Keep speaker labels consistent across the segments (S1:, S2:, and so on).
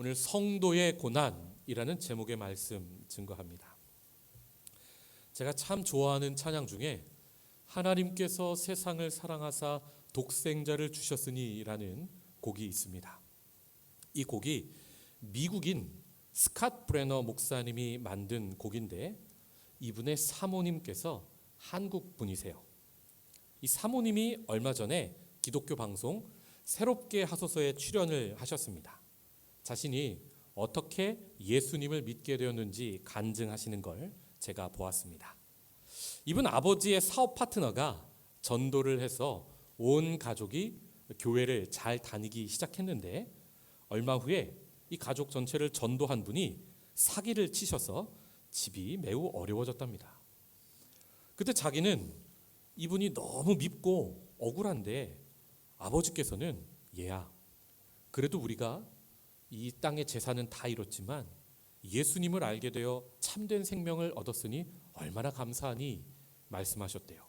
S1: 오늘 성도의 고난이라는 제목의 말씀 증거합니다. 제가 참 좋아하는 찬양 중에 하나님께서 세상을 사랑하사 독생자를 주셨으니라는 곡이 있습니다. 이 곡이 미국인 스캇 브레너 목사님이 만든 곡인데 이분의 사모님께서 한국 분이세요. 이 사모님이 얼마 전에 기독교 방송 새롭게 하소서에 출연을 하셨습니다. 자신이 어떻게 예수님을 믿게 되었는지 간증하시는 걸 제가 보았습니다. 이분 아버지의 사업 파트너가 전도를 해서 온 가족이 교회를 잘 다니기 시작했는데 얼마 후에 이 가족 전체를 전도한 분이 사기를 치셔서 집이 매우 어려워졌답니다. 그때 자기는 이분이 너무 밉고 억울한데 아버지께서는 얘야 그래도 우리가 이 땅의 재산은 다 잃었지만 예수님을 알게 되어 참된 생명을 얻었으니 얼마나 감사하니 말씀하셨대요.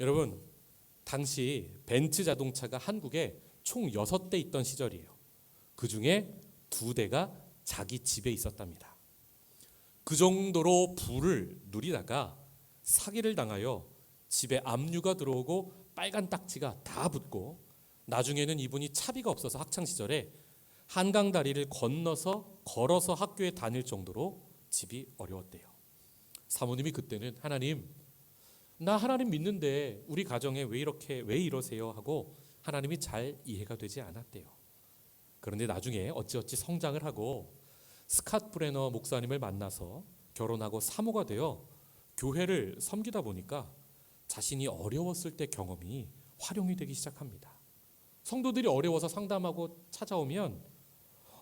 S1: 여러분, 당시 벤츠 자동차가 한국에 총 6대 있던 시절이에요. 그 중에 2대가 자기 집에 있었답니다. 그 정도로 부를 누리다가 사기를 당하여 집에 압류가 들어오고 빨간 딱지가 다 붙고 나중에는 이분이 차비가 없어서 학창 시절에 한강 다리를 건너서 걸어서 학교에 다닐 정도로 집이 어려웠대요. 사모님이 그때는 하나님 나 하나님 믿는데 우리 가정에 왜 이렇게 왜 이러세요 하고 하나님이 잘 이해가 되지 않았대요. 그런데 나중에 어찌어찌 성장을 하고 스캇 브레너 목사님을 만나서 결혼하고 사모가 되어 교회를 섬기다 보니까 자신이 어려웠을 때 경험이 활용이 되기 시작합니다. 성도들이 어려워서 상담하고 찾아오면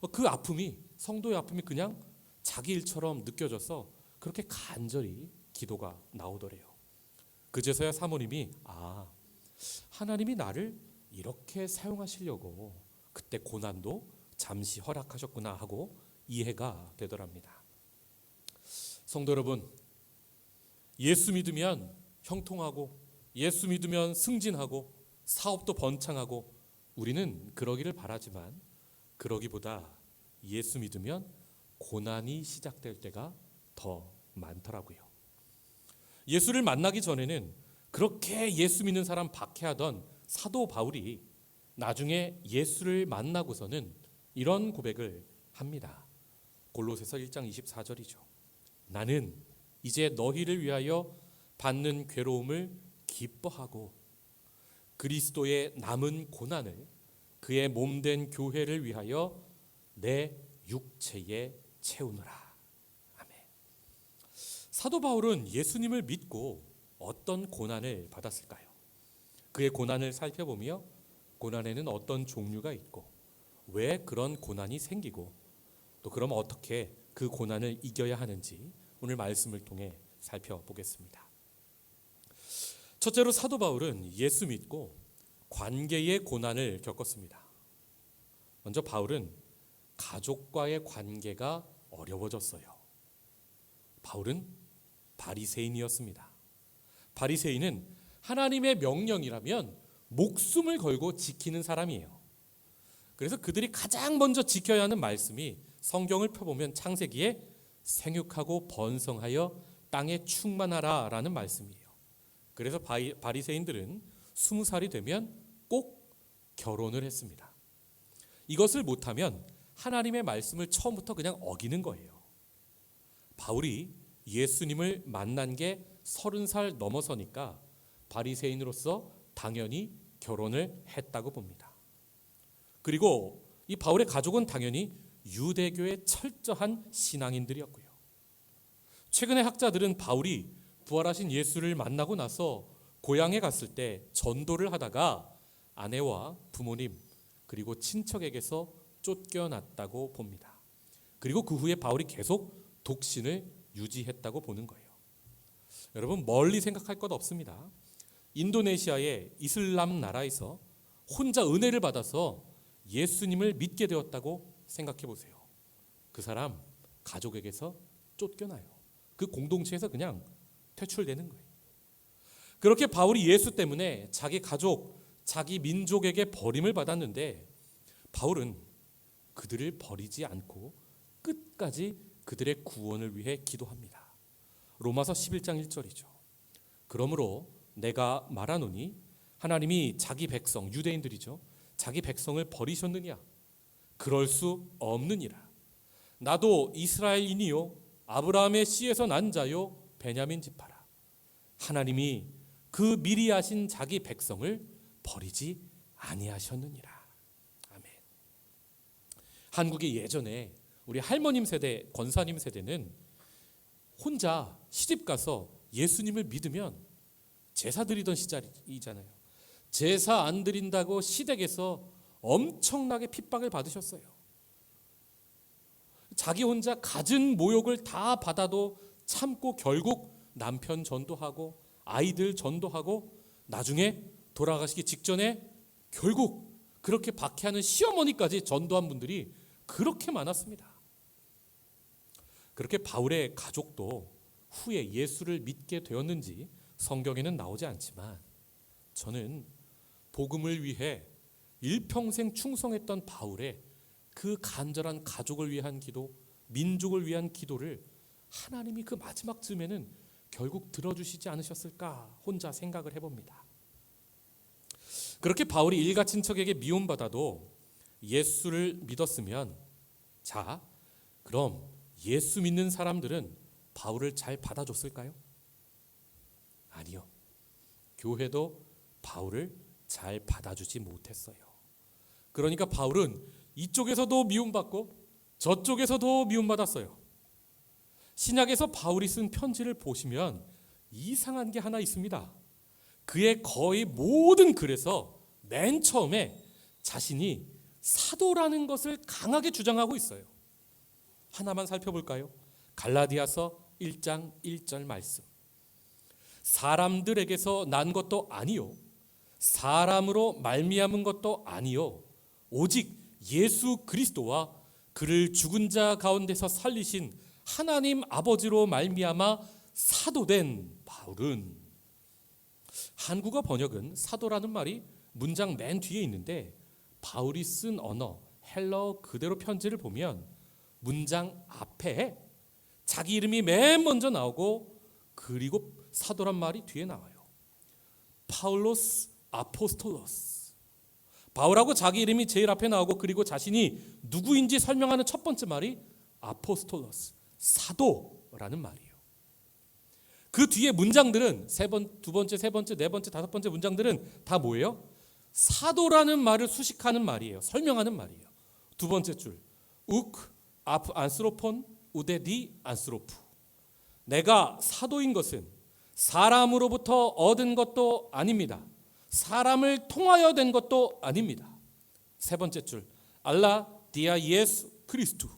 S1: 어, 그 아픔이 성도의 아픔이 그냥 자기 일처럼 느껴져서 그렇게 간절히 기도가 나오더래요. 그제서야 사모님이 아 하나님이 나를 이렇게 사용하시려고 그때 고난도 잠시 허락하셨구나 하고 이해가 되더랍니다. 성도 여러분, 예수 믿으면 형통하고 예수 믿으면 승진하고 사업도 번창하고 우리는 그러기를 바라지만 그러기보다 예수 믿으면 고난이 시작될 때가 더 많더라고요. 예수를 만나기 전에는 그렇게 예수 믿는 사람 박해하던 사도 바울이 나중에 예수를 만나고서는 이런 고백을 합니다. 골로새서 1장 24절이죠. 나는 이제 너희를 위하여 받는 괴로움을 기뻐하고 그리스도의 남은 고난을 그의 몸된 교회를 위하여 내 육체에 채우느라. 아멘. 사도 바울은 예수님을 믿고 어떤 고난을 받았을까요? 그의 고난을 살펴보며 고난에는 어떤 종류가 있고 왜 그런 고난이 생기고 또 그럼 어떻게 그 고난을 이겨야 하는지 오늘 말씀을 통해 살펴보겠습니다. 첫째로 사도 바울은 예수 믿고 관계의 고난을 겪었습니다. 먼저 바울은 가족과의 관계가 어려워졌어요. 바울은 바리새인이었습니다. 바리새인은 하나님의 명령이라면 목숨을 걸고 지키는 사람이에요. 그래서 그들이 가장 먼저 지켜야 하는 말씀이 성경을 펴보면 창세기에 생육하고 번성하여 땅에 충만하라라는 말씀이에요. 그래서 바리새인들은 스무 살이 되면 꼭 결혼을 했습니다. 이것을 못하면 하나님의 말씀을 처음부터 그냥 어기는 거예요. 바울이 예수님을 만난 게 서른 살 넘어서니까 바리새인으로서 당연히 결혼을 했다고 봅니다. 그리고 이 바울의 가족은 당연히 유대교의 철저한 신앙인들이었고요. 최근에 학자들은 바울이 부활하신 예수를 만나고 나서 고향에 갔을 때 전도를 하다가 아내와 부모님 그리고 친척에게서 쫓겨났다고 봅니다. 그리고 그 후에 바울이 계속 독신을 유지했다고 보는 거예요. 여러분 멀리 생각할 것 없습니다. 인도네시아의 이슬람 나라에서 혼자 은혜를 받아서 예수님을 믿게 되었다고 생각해 보세요. 그 사람 가족에게서 쫓겨나요. 그 공동체에서 그냥 퇴출되는 거예요. 그렇게 바울이 예수 때문에 자기 가족, 자기 민족에게 버림을 받았는데 바울은 그들을 버리지 않고 끝까지 그들의 구원을 위해 기도합니다. 로마서 11장 1절이죠. 그러므로 내가 말하노니 하나님이 자기 백성 유대인들이죠. 자기 백성을 버리셨느냐? 그럴 수 없느니라. 나도 이스라엘인이요 아브라함의 씨에서 난 자요 베냐민 지파라. 하나님이 그 미리 하신 자기 백성을 버리지 아니하셨느니라. 아멘. 한국이 예전에 우리 할머님 세대, 권사님 세대는 혼자 시집 가서 예수님을 믿으면 제사 드리던 시절이잖아요. 제사 안 드린다고 시댁에서 엄청나게 핍박을 받으셨어요. 자기 혼자 갖은 모욕을 다 받아도 참고 결국 남편 전도하고 아이들 전도하고 나중에 돌아가시기 직전에 결국 그렇게 박해하는 시어머니까지 전도한 분들이 그렇게 많았습니다. 그렇게 바울의 가족도 후에 예수를 믿게 되었는지 성경에는 나오지 않지만 저는 복음을 위해 일평생 충성했던 바울의 그 간절한 가족을 위한 기도, 민족을 위한 기도를 하나님이 그 마지막 쯤에는 결국 들어주시지 않으셨을까 혼자 생각을 해봅니다. 그렇게 바울이 일가 친척에게 미움받아도 예수를 믿었으면 자, 그럼 예수 믿는 사람들은 바울을 잘 받아줬을까요? 아니요. 교회도 바울을 잘 받아주지 못했어요. 그러니까 바울은 이쪽에서도 미움받고 저쪽에서도 미움받았어요. 신약에서 바울이 쓴 편지를 보시면 이상한 게 하나 있습니다. 그의 거의 모든 글에서 맨 처음에 자신이 사도라는 것을 강하게 주장하고 있어요. 하나만 살펴볼까요? 갈라디아서 1장 1절 말씀. 사람들에게서 난 것도 아니요. 사람으로 말미암은 것도 아니요. 오직 예수 그리스도와 그를 죽은 자 가운데서 살리신 하나님 아버지로 말미암아 사도된 바울은 한국어 번역은 사도라는 말이 문장 맨 뒤에 있는데 바울이 쓴 언어 헬러 그대로 편지를 보면 문장 앞에 자기 이름이 맨 먼저 나오고 그리고 사도란 말이 뒤에 나와요. 파울로스 아포스톨로스. 바울하고 자기 이름이 제일 앞에 나오고 그리고 자신이 누구인지 설명하는 첫 번째 말이 아포스톨로스 사도라는 말이에요. 그 뒤에 문장들은 세 번, 두 번째, 세 번째, 네 번째, 다섯 번째 문장들은 다 뭐예요? 사도라는 말을 수식하는 말이에요. 설명하는 말이에요. 두 번째 줄. 욱 아프 안스로폰 우데디 안스로프. 내가 사도인 것은 사람으로부터 얻은 것도 아닙니다. 사람을 통하여 된 것도 아닙니다. 세 번째 줄. 알라 디아 예수 그리스도.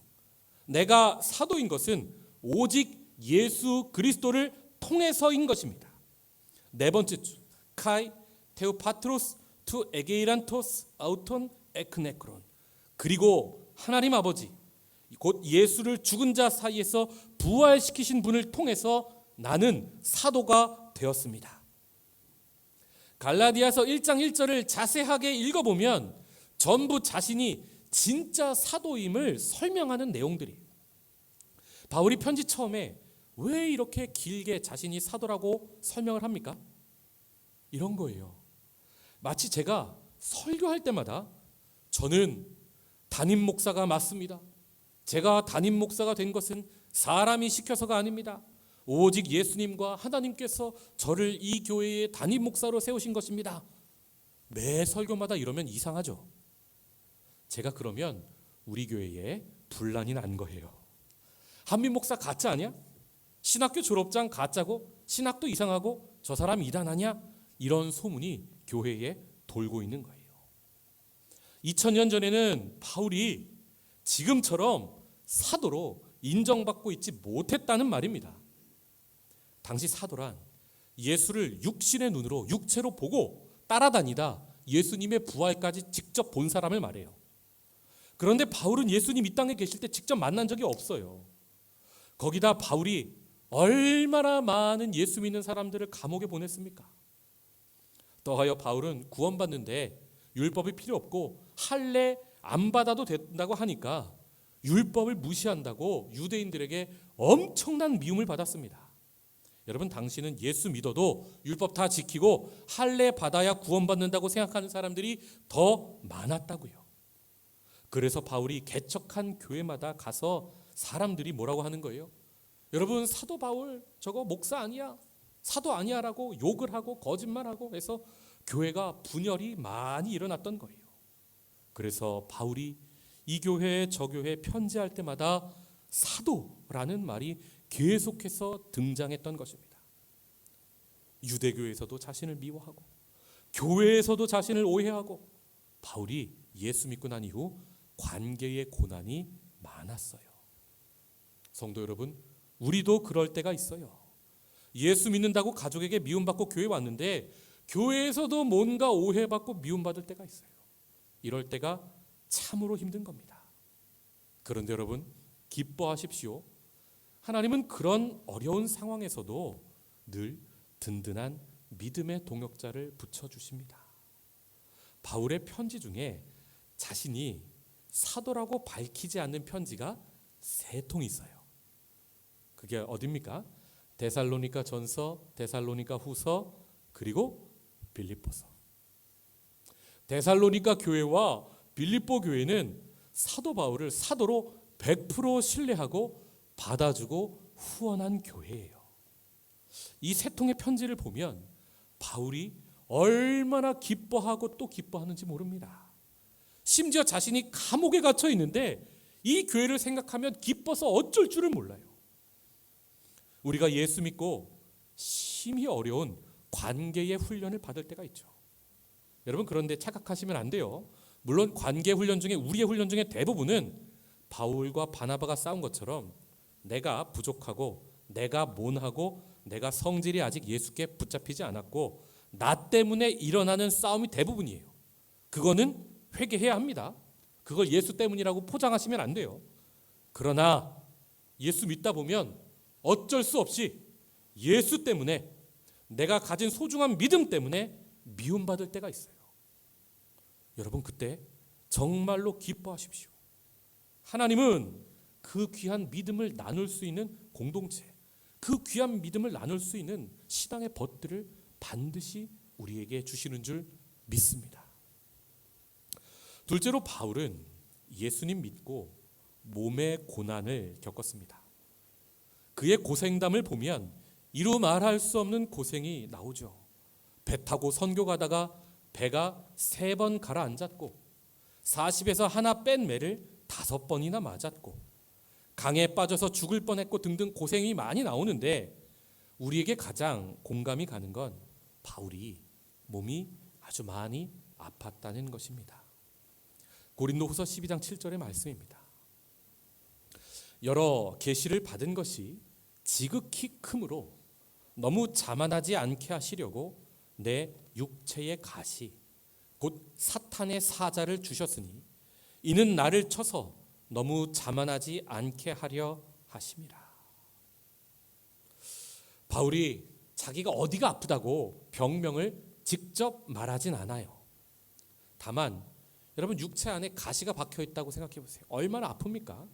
S1: 내가 사도인 것은 오직 예수 그리스도를 통해서인 것입니다. 네 번째 주 카이 테오파트로스 투 에게이란토스 아우톤 에크네크론 그리고 하나님 아버지 곧 예수를 죽은 자 사이에서 부활시키신 분을 통해서 나는 사도가 되었습니다. 갈라디아서 1장 1절을 자세하게 읽어보면 전부 자신이 진짜 사도임을 설명하는 내용들이에요. 바울이 편지 처음에 왜 이렇게 길게 자신이 사도라고 설명을 합니까? 이런 거예요. 마치 제가 설교할 때마다 저는 담임 목사가 맞습니다. 제가 담임 목사가 된 것은 사람이 시켜서가 아닙니다. 오직 예수님과 하나님께서 저를 이 교회의 담임 목사로 세우신 것입니다. 매 설교마다 이러면 이상하죠. 제가 그러면 우리 교회에 분란이 난 거예요. 한민 목사 가짜 아니야? 신학교 졸업장 가짜고 신학도 이상하고 저 사람 이단하냐 이런 소문이 교회에 돌고 있는 거예요. 2000년 전에는 바울이 지금처럼 사도로 인정받고 있지 못했다는 말입니다. 당시 사도란 예수를 육신의 눈으로 육체로 보고 따라다니다 예수님의 부활까지 직접 본 사람을 말해요. 그런데 바울은 예수님 이 땅에 계실 때 직접 만난 적이 없어요. 거기다 바울이 얼마나 많은 예수 믿는 사람들을 감옥에 보냈습니까? 더하여 바울은 구원받는데 율법이 필요 없고 할례 안 받아도 된다고 하니까 율법을 무시한다고 유대인들에게 엄청난 미움을 받았습니다. 여러분 당신은 예수 믿어도 율법 다 지키고 할례 받아야 구원받는다고 생각하는 사람들이 더 많았다고요. 그래서 바울이 개척한 교회마다 가서 사람들이 뭐라고 하는 거예요? 여러분 사도 바울 저거 목사 아니야? 사도 아니야라고 욕을 하고 거짓말하고 해서 교회가 분열이 많이 일어났던 거예요. 그래서 바울이 이 교회 저 교회 편지할 때마다 사도라는 말이 계속해서 등장했던 것입니다. 유대교에서도 자신을 미워하고 교회에서도 자신을 오해하고 바울이 예수 믿고 난 이후 관계의 고난이 많았어요. 성도 여러분, 우리도 그럴 때가 있어요. 예수 믿는다고 가족에게 미움받고 교회 왔는데 교회에서도 뭔가 오해받고 미움받을 때가 있어요. 이럴 때가 참으로 힘든 겁니다. 그런데 여러분 기뻐하십시오. 하나님은 그런 어려운 상황에서도 늘 든든한 믿음의 동역자를 붙여 주십니다. 바울의 편지 중에 자신이 사도라고 밝히지 않는 편지가 세 통 있어요. 그게 어딥니까? 데살로니가 전서, 데살로니가 후서, 그리고 빌립보서. 데살로니가 교회와 빌립보 교회는 사도 바울을 사도로 100% 신뢰하고 받아주고 후원한 교회예요. 이 세 통의 편지를 보면 바울이 얼마나 기뻐하고 또 기뻐하는지 모릅니다. 심지어 자신이 감옥에 갇혀 있는데 이 교회를 생각하면 기뻐서 어쩔 줄을 몰라요. 우리가 예수 믿고 심히 어려운 관계의 훈련을 받을 때가 있죠. 여러분 그런데 착각하시면 안 돼요. 물론 관계 훈련 중에 우리의 훈련 중에 대부분은 바울과 바나바가 싸운 것처럼 내가 부족하고 내가 몬하고 내가 성질이 아직 예수께 붙잡히지 않았고 나 때문에 일어나는 싸움이 대부분이에요. 그거는 회개해야 합니다. 그걸 예수 때문이라고 포장하시면 안 돼요. 그러나 예수 믿다 보면 어쩔 수 없이 예수 때문에 내가 가진 소중한 믿음 때문에 미움받을 때가 있어요. 여러분 그때 정말로 기뻐하십시오. 하나님은 그 귀한 믿음을 나눌 수 있는 공동체, 그 귀한 믿음을 나눌 수 있는 신앙의 벗들을 반드시 우리에게 주시는 줄 믿습니다. 둘째로 바울은 예수님 믿고 몸의 고난을 겪었습니다. 그의 고생담을 보면 이루 말할 수 없는 고생이 나오죠. 배 타고 선교 가다가 배가 세 번 가라앉았고 40에서 하나 뺀 매를 다섯 번이나 맞았고 강에 빠져서 죽을 뻔했고 등등 고생이 많이 나오는데 우리에게 가장 공감이 가는 건 바울이 몸이 아주 많이 아팠다는 것입니다. 고린도후서 12장 7절의 말씀입니다. 여러 계시를 받은 것이 지극히 크므로 너무 자만하지 않게 하시려고 내 육체의 가시 곧 사탄의 사자를 주셨으니 이는 나를 쳐서 너무 자만하지 않게 하려 하심이라. 바울이 자기가 어디가 아프다고 병명을 직접 말하진 않아요. 다만 여러분 육체 안에 가시가 박혀 있다고 생각해 보세요. 얼마나 아픕니까?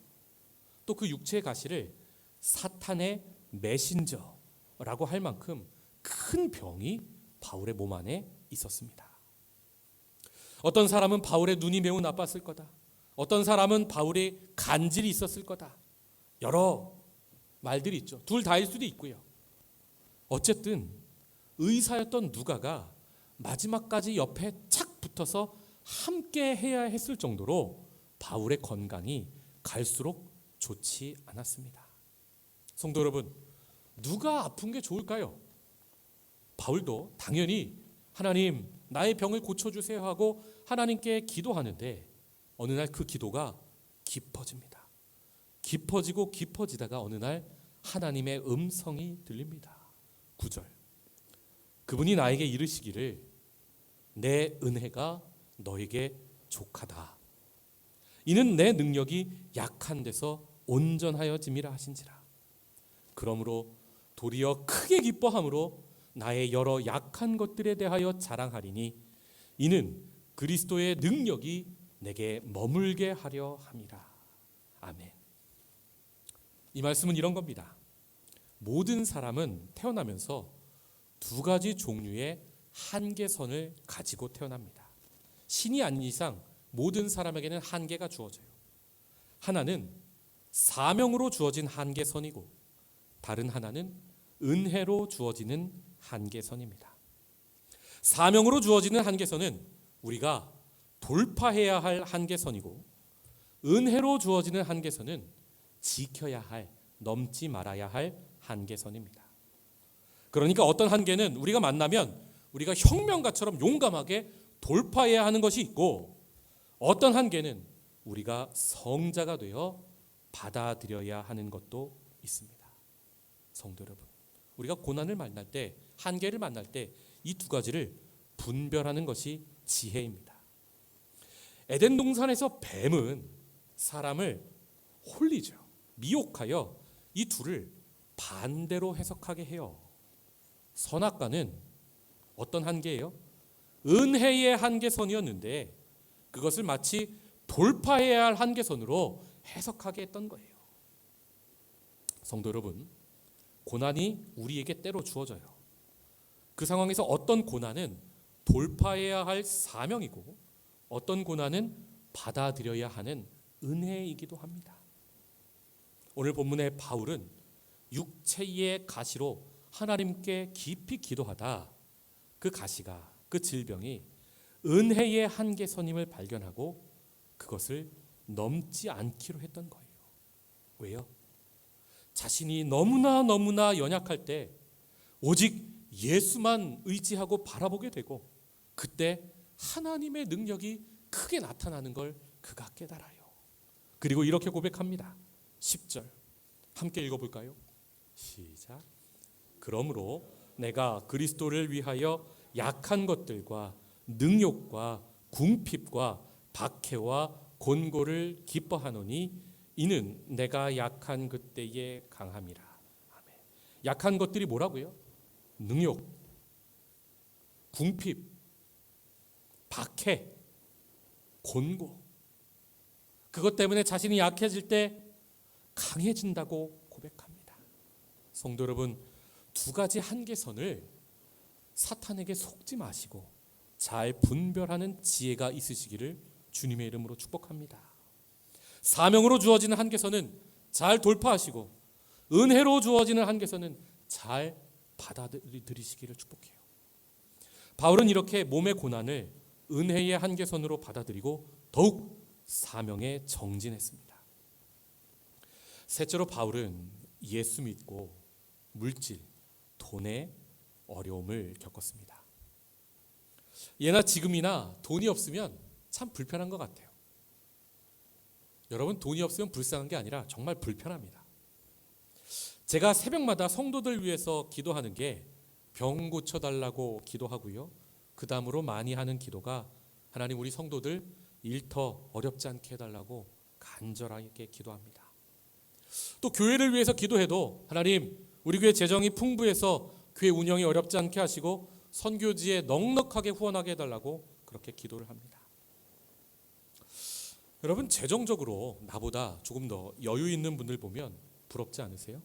S1: 또그 육체의 가시를 사탄의 메신저라고 할 만큼 큰 병이 바울의 몸 안에 있었습니다. 어떤 사람은 바울의 눈이 매우 나빴을 거다. 어떤 사람은 바울의 간질이 있었을 거다. 여러 말들이 있죠. 둘 다일 수도 있고요. 어쨌든 의사였던 누가가 마지막까지 옆에 착 붙어서 함께 해야 했을 정도로 바울의 건강이 갈수록 좋지 않았습니다. 성도 여러분, 누가 아픈 게 좋을까요? 바울도 당연히 하나님 나의 병을 고쳐주세요 하고 하나님께 기도하는데 어느 날 그 기도가 깊어집니다. 깊어지고 깊어지다가 어느 날 하나님의 음성이 들립니다. 9절. 그분이 나에게 이르시기를 내 은혜가 너에게 족하다. 이는 내 능력이 약한 데서 온전하여짐이라 하신지라. 그러므로 도리어 크게 기뻐함으로 나의 여러 약한 것들에 대하여 자랑하리니 이는 그리스도의 능력이 내게 머물게 하려 함이라. 아멘. 이 말씀은 이런 겁니다. 모든 사람은 태어나면서 두 가지 종류의 한계선을 가지고 태어납니다. 신이 아닌 이상 모든 사람에게는 한계가 주어져요. 하나는 사명으로 주어진 한계선이고 다른 하나는 은혜로 주어지는 한계선입니다. 사명으로 주어지는 한계선은 우리가 돌파해야 할 한계선이고 은혜로 주어지는 한계선은 지켜야 할 넘지 말아야 할 한계선입니다. 그러니까 어떤 한계는 우리가 만나면 우리가 혁명가처럼 용감하게 돌파해야 하는 것이 있고 어떤 한계는 우리가 성자가 되어 받아들여야 하는 것도 있습니다. 성도 여러분, 우리가 고난을 만날 때, 한계를 만날 때 이 두 가지를 분별하는 것이 지혜입니다. 에덴 동산에서 뱀은 사람을 홀리죠. 미혹하여 이 둘을 반대로 해석하게 해요. 선악과는 어떤 한계예요? 은혜의 한계선이었는데 그것을 마치 돌파해야 할 한계선으로 해석하게 했던 거예요. 성도 여러분, 고난이 우리에게 때로 주어져요. 그 상황에서 어떤 고난은 돌파해야 할 사명이고 어떤 고난은 받아들여야 하는 은혜이기도 합니다. 오늘 본문의 바울은 육체의 가시로 하나님께 깊이 기도하다 그 가시가 그 질병이 은혜의 한계선임을 발견하고 그것을 넘지 않기로 했던 거예요. 왜요? 자신이 너무나 너무나 연약할 때 오직 예수만 의지하고 바라보게 되고 그때 하나님의 능력이 크게 나타나는 걸 그가 깨달아요. 그리고 이렇게 고백합니다. 10절. 함께 읽어 볼까요? 시작. 그러므로 내가 그리스도를 위하여 약한 것들과 능욕과 궁핍과 박해와 곤고를 기뻐하노니 이는 내가 약한 그때에 강함이라. 아멘. 약한 것들이 뭐라고요? 능욕, 궁핍, 박해, 곤고. 그것 때문에 자신이 약해질 때 강해진다고 고백합니다. 성도 여러분, 두 가지 한계선을 사탄에게 속지 마시고 잘 분별하는 지혜가 있으시기를 주님의 이름으로 축복합니다. 사명으로 주어지는 한계선은 잘 돌파하시고 은혜로 주어지는 한계선은 잘 받아들이시기를 축복해요. 바울은 이렇게 몸의 고난을 은혜의 한계선으로 받아들이고 더욱 사명에 정진했습니다. 셋째로 바울은 예수 믿고 물질, 돈의 어려움을 겪었습니다. 예나 지금이나 돈이 없으면 참 불편한 것 같아요. 여러분 돈이 없으면 불쌍한 게 아니라 정말 불편합니다. 제가 새벽마다 성도들 위해서 기도하는 게 병 고쳐 달라고 기도하고요. 그 다음으로 많이 하는 기도가 하나님 우리 성도들 일터 어렵지 않게 해달라고 간절하게 기도합니다. 또 교회를 위해서 기도해도 하나님 우리 교회 재정이 풍부해서 교회 운영이 어렵지 않게 하시고 선교지에 넉넉하게 후원하게 해달라고 그렇게 기도를 합니다. 여러분 재정적으로 나보다 조금 더 여유 있는 분들 보면 부럽지 않으세요?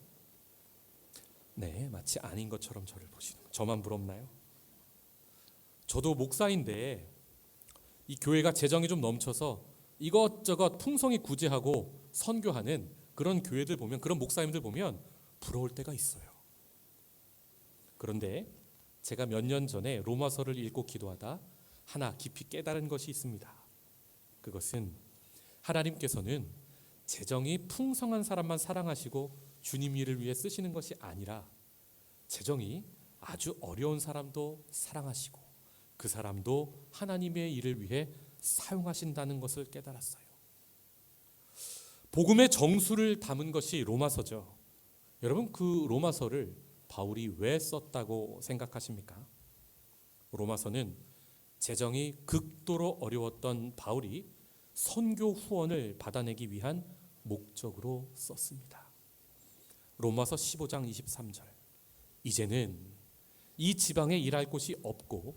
S1: 네, 마치 아닌 것처럼 저를 보시는 저만 부럽나요? 저도 목사인데 이 교회가 재정이 좀 넘쳐서 이것저것 풍성히 구제하고 선교하는 그런 교회들 보면 그런 목사님들 보면 부러울 때가 있어요. 그런데 제가 몇 년 전에 로마서를 읽고 기도하다 하나 깊이 깨달은 것이 있습니다. 그것은 하나님께서는 재정이 풍성한 사람만 사랑하시고 주님 일을 위해 쓰시는 것이 아니라 재정이 아주 어려운 사람도 사랑하시고 그 사람도 하나님의 일을 위해 사용하신다는 것을 깨달았어요. 복음의 정수를 담은 것이 로마서죠. 여러분 그 로마서를 바울이 왜 썼다고 생각하십니까? 로마서는 재정이 극도로 어려웠던 바울이 선교 후원을 받아내기 위한 목적으로 썼습니다. 로마서 15장 23절. 이제는 이 지방에 일할 곳이 없고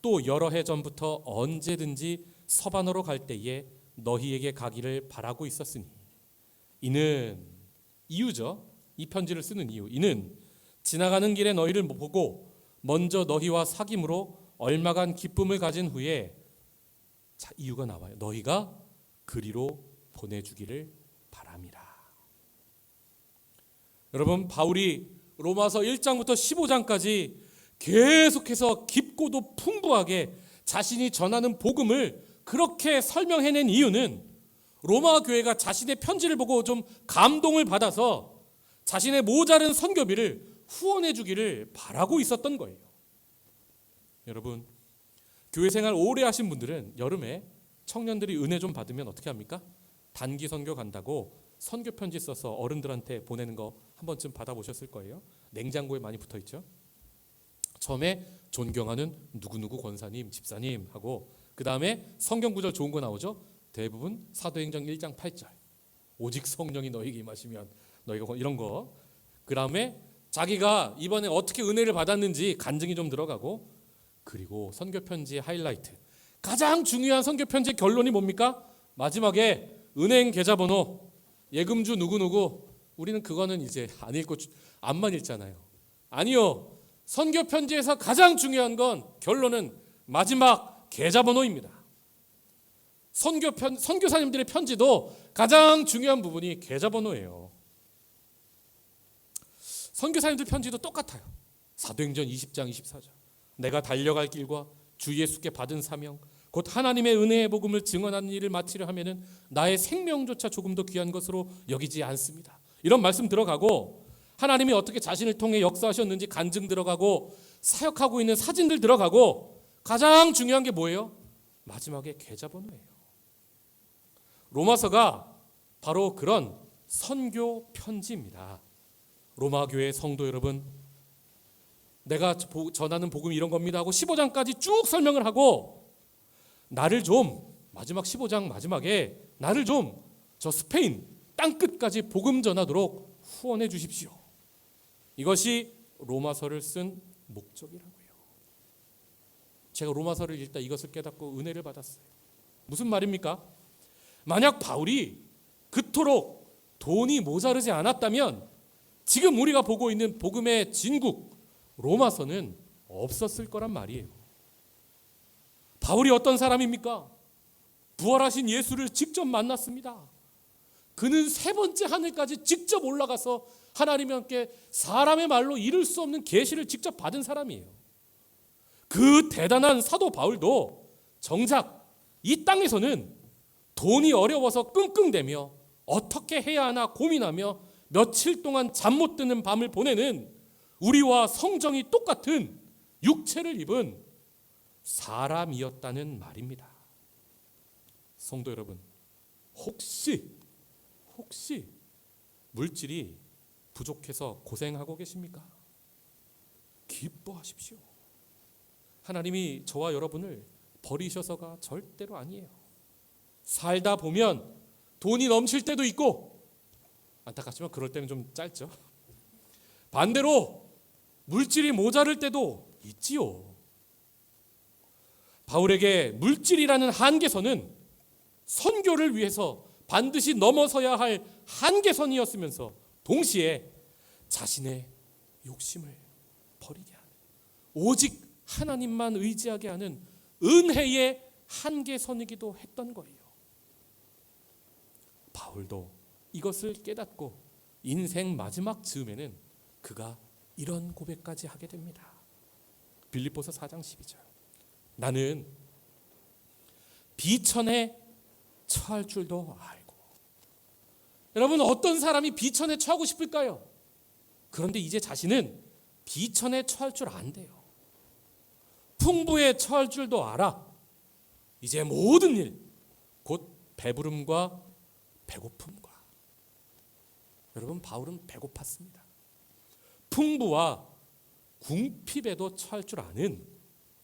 S1: 또 여러 해 전부터 언제든지 서반으로 갈 때에 너희에게 가기를 바라고 있었으니 이는 이유죠. 이 편지를 쓰는 이유. 이는 지나가는 길에 너희를 보고 먼저 너희와 사귐으로 얼마간 기쁨을 가진 후에 자, 이유가 나와요. 너희가 그리로 보내주기를 바람이라. 여러분 바울이 로마서 1장부터 15장까지 계속해서 깊고도 풍부하게 자신이 전하는 복음을 그렇게 설명해낸 이유는 로마 교회가 자신의 편지를 보고 좀 감동을 받아서 자신의 모자른 선교비를 후원해 주기를 바라고 있었던 거예요. 여러분 교회 생활 오래 하신 분들은 여름에 청년들이 은혜 좀 받으면 어떻게 합니까? 단기 선교 간다고 선교 편지 써서 어른들한테 보내는 거 한 번쯤 받아보셨을 거예요. 냉장고에 많이 붙어 있죠. 처음에 존경하는 누구누구 권사님, 집사님 하고 그 다음에 성경 구절 좋은 거 나오죠. 대부분 사도행정 1장 8절. 오직 성령이 너희에게 임하시면 너희가 이런 거. 그 다음에 자기가 이번에 어떻게 은혜를 받았는지 간증이 좀 들어가고 그리고 선교 편지의 하이라이트. 가장 중요한 선교 편지 결론이 뭡니까? 마지막에 은행 계좌번호, 예금주 누구누구. 우리는 그거는 이제 안 읽고 안만 읽잖아요. 아니요. 선교 편지에서 가장 중요한 건 결론은 마지막 계좌번호입니다. 선교 편, 선교사님들의 편지도 가장 중요한 부분이 계좌번호예요. 선교사님들 편지도 똑같아요. 사도행전 20장 24절. 내가 달려갈 길과 주 예수께 받은 사명 곧 하나님의 은혜의 복음을 증언하는 일을 마치려 하면은 나의 생명조차 조금도 귀한 것으로 여기지 않습니다. 이런 말씀 들어가고 하나님이 어떻게 자신을 통해 역사하셨는지 간증 들어가고 사역하고 있는 사진들 들어가고 가장 중요한 게 뭐예요? 마지막에 계좌번호예요. 로마서가 바로 그런 선교 편지입니다. 로마 교회 성도 여러분 내가 전하는 복음 이런 겁니다 하고 15장까지 쭉 설명을 하고 나를 좀 마지막 15장 마지막에 나를 좀 저 스페인 땅 끝까지 복음 전하도록 후원해 주십시오. 이것이 로마서를 쓴 목적이라고요. 제가 로마서를 읽다 이것을 깨닫고 은혜를 받았어요. 무슨 말입니까? 만약 바울이 그토록 돈이 모자르지 않았다면 지금 우리가 보고 있는 복음의 진국, 로마서는 없었을 거란 말이에요. 바울이 어떤 사람입니까? 부활하신 예수를 직접 만났습니다. 그는 세 번째 하늘까지 직접 올라가서 하나님께 사람의 말로 이룰 수 없는 계시를 직접 받은 사람이에요. 그 대단한 사도 바울도 정작 이 땅에서는 돈이 어려워서 끙끙대며 어떻게 해야 하나 고민하며 며칠 동안 잠 못 드는 밤을 보내는 우리와 성정이 똑같은 육체를 입은 사람이었다는 말입니다. 성도 여러분, 혹시 혹시 물질이 부족해서 고생하고 계십니까? 기뻐하십시오. 하나님이 저와 여러분을 버리셔서가 절대로 아니에요. 살다 보면 돈이 넘칠 때도 있고 안타깝지만 그럴 때는 좀 짧죠. 반대로 물질이 모자랄 때도 있지요. 바울에게 물질이라는 한계선은 선교를 위해서 반드시 넘어서야 할 한계선이었으면서 동시에 자신의 욕심을 버리게 하는 오직 하나님만 의지하게 하는 은혜의 한계선이기도 했던 거예요. 바울도 이것을 깨닫고 인생 마지막 즈음에는 그가 이런 고백까지 하게 됩니다. 빌립보서 4장 12절. 나는 비천에 처할 줄도 알고. 여러분 어떤 사람이 비천에 처하고 싶을까요? 그런데 이제 자신은 비천에 처할 줄 안대요. 풍부에 처할 줄도 알아. 이제 모든 일, 곧 배부름과 배고픔과. 여러분, 바울은 배고팠습니다. 풍부와 궁핍에도 처할 줄 아는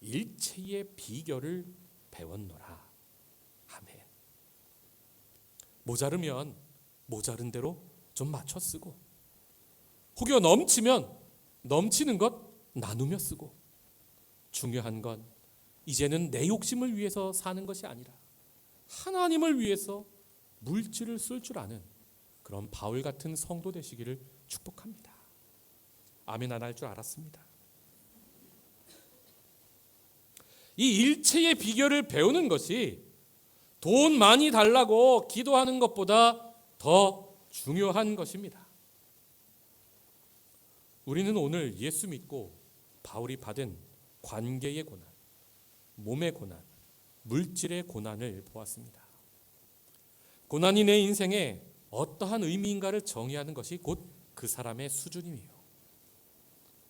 S1: 일체의 비결을 배웠노라. 아멘. 모자르면 모자른 대로 좀 맞춰 쓰고 혹여 넘치면 넘치는 것 나누며 쓰고 중요한 건 이제는 내 욕심을 위해서 사는 것이 아니라 하나님을 위해서 물질을 쓸 줄 아는 그런 바울 같은 성도 되시기를 축복합니다. 아멘 안 할 줄 알았습니다. 이 일체의 비결을 배우는 것이 돈 많이 달라고 기도하는 것보다 더 중요한 것입니다. 우리는 오늘 예수 믿고 바울이 받은 관계의 고난, 몸의 고난, 물질의 고난을 보았습니다. 고난이 내 인생에 어떠한 의미인가를 정의하는 것이 곧 그 사람의 수준이에요.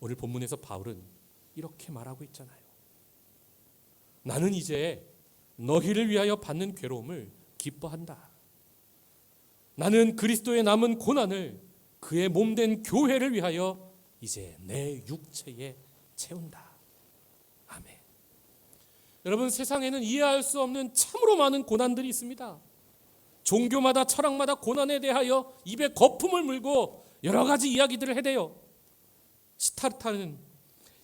S1: 오늘 본문에서 바울은 이렇게 말하고 있잖아요. 나는 이제 너희를 위하여 받는 괴로움을 기뻐한다. 나는 그리스도의 남은 고난을 그의 몸된 교회를 위하여 이제 내 육체에 채운다. 아멘. 여러분 세상에는 이해할 수 없는 참으로 많은 고난들이 있습니다. 종교마다 철학마다 고난에 대하여 입에 거품을 물고 여러 가지 이야기들을 해대요. 시타르타는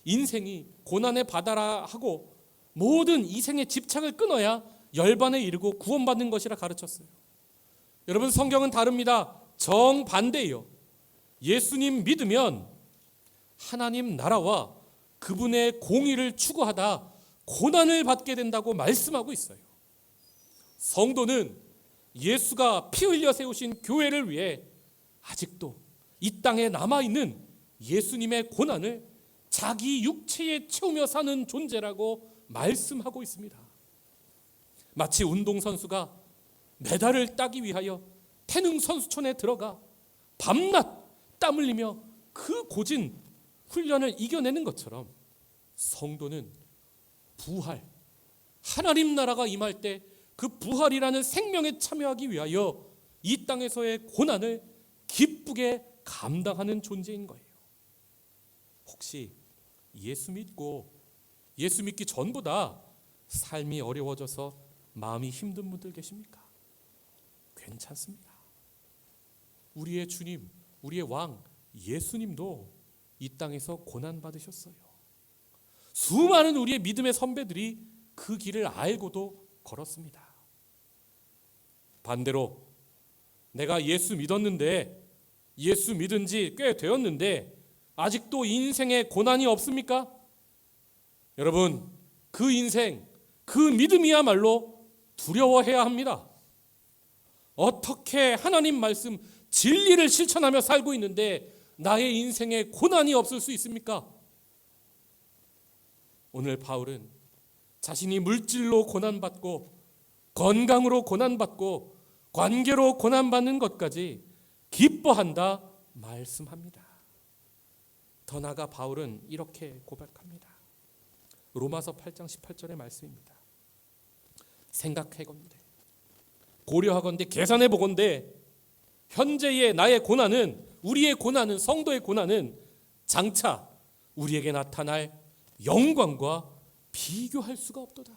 S1: 인생이 고난의 바다라 하고 모든 이생의 집착을 끊어야 열반에 이르고 구원받는 것이라 가르쳤어요. 여러분 성경은 다릅니다. 정반대예요. 예수님 믿으면 하나님 나라와 그분의 공의를 추구하다 고난을 받게 된다고 말씀하고 있어요. 성도는 예수가 피 흘려 세우신 교회를 위해 아직도 이 땅에 남아 있는 예수님의 고난을 자기 육체에 채우며 사는 존재라고 말씀하고 있습니다. 마치 운동선수가 메달을 따기 위하여 태능 선수촌에 들어가 밤낮 땀 흘리며 그 고진 훈련을 이겨내는 것처럼 성도는 부활, 하나님 나라가 임할 때 그 부활이라는 생명에 참여하기 위하여 이 땅에서의 고난을 기쁘게 감당하는 존재인 거예요. 혹시 예수 믿고 예수 믿기 전보다 삶이 어려워져서 마음이 힘든 분들 계십니까? 괜찮습니다. 우리의 주님, 우리의 왕 예수님도 이 땅에서 고난 받으셨어요. 수많은 우리의 믿음의 선배들이 그 길을 알고도 걸었습니다. 반대로 내가 예수 믿었는데 예수 믿은 지 꽤 되었는데 아직도 인생에 고난이 없습니까? 여러분, 그 인생, 그 믿음이야말로 두려워해야 합니다. 어떻게 하나님 말씀 진리를 실천하며 살고 있는데 나의 인생에 고난이 없을 수 있습니까? 오늘 바울은 자신이 물질로 고난받고 건강으로 고난받고 관계로 고난받는 것까지 기뻐한다 말씀합니다. 더 나아가 바울은 이렇게 고백합니다. 로마서 8장 18절의 말씀입니다. 생각해건대 고려하건대 계산해 보건대 현재의 나의 고난은 우리의 고난은 성도의 고난은 장차 우리에게 나타날 영광과 비교할 수가 없도다.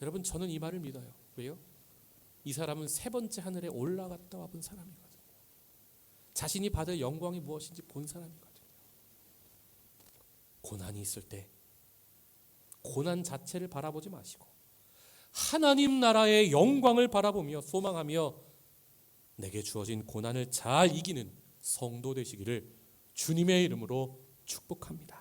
S1: 여러분 저는 이 말을 믿어요. 왜요? 이 사람은 세 번째 하늘에 올라갔다 와본 사람이거든요. 자신이 받을 영광이 무엇인지 본 사람이거든요. 고난이 있을 때 고난 자체를 바라보지 마시고 하나님 나라의 영광을 바라보며 소망하며 내게 주어진 고난을 잘 이기는 성도 되시기를 주님의 이름으로 축복합니다.